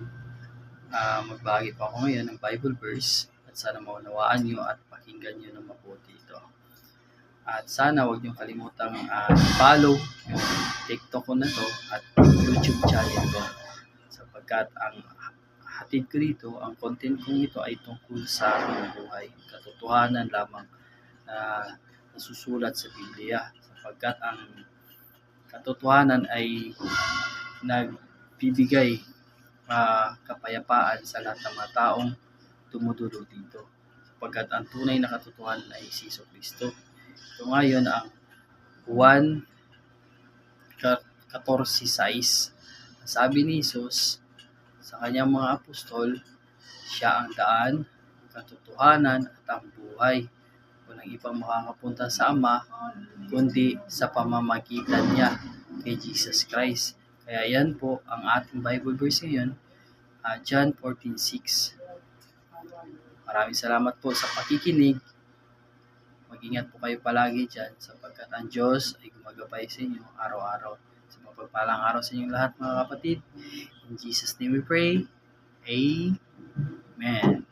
kapatid. Ah, magbahagi po ako ngayon ng Bible verse at sana maunawaan nyo at pakinggan nyo ng mabuti ito. At sana huwag nyo kalimutang ah, follow yung TikTok ko na to at YouTube channel ko sapagkat ang hatid ko dito, ang content kong ito ay tungkol sa aking buhay. Katotohanan lamang na nasusulat sa Biblia sapagkat ang katotohanan ay nagbibigay ah, kapayapaan sa lahat ng mga taong tumutulo dito sapagkat ang tunay na katotohanan ay si Jesu Kristo. Ito ngayon ang 1 14.6 Sabi ni Jesus sa kanyang mga apostol, siya ang daan, katotohanan at ang buhay. Walang ibang makakapunta sa Ama kundi sa pamamagitan niya kay Jesus Christ. Kaya yan po ang ating Bible verse ngayon, ah, John 14.6. Maraming salamat po sa pakikinig. Mag-ingat po kayo palagi dyan sapagkat ang Diyos ay gumagabay sa inyo araw-araw. Sa mapagpalang araw sa inyong lahat mga kapatid. In Jesus' name we pray. Amen.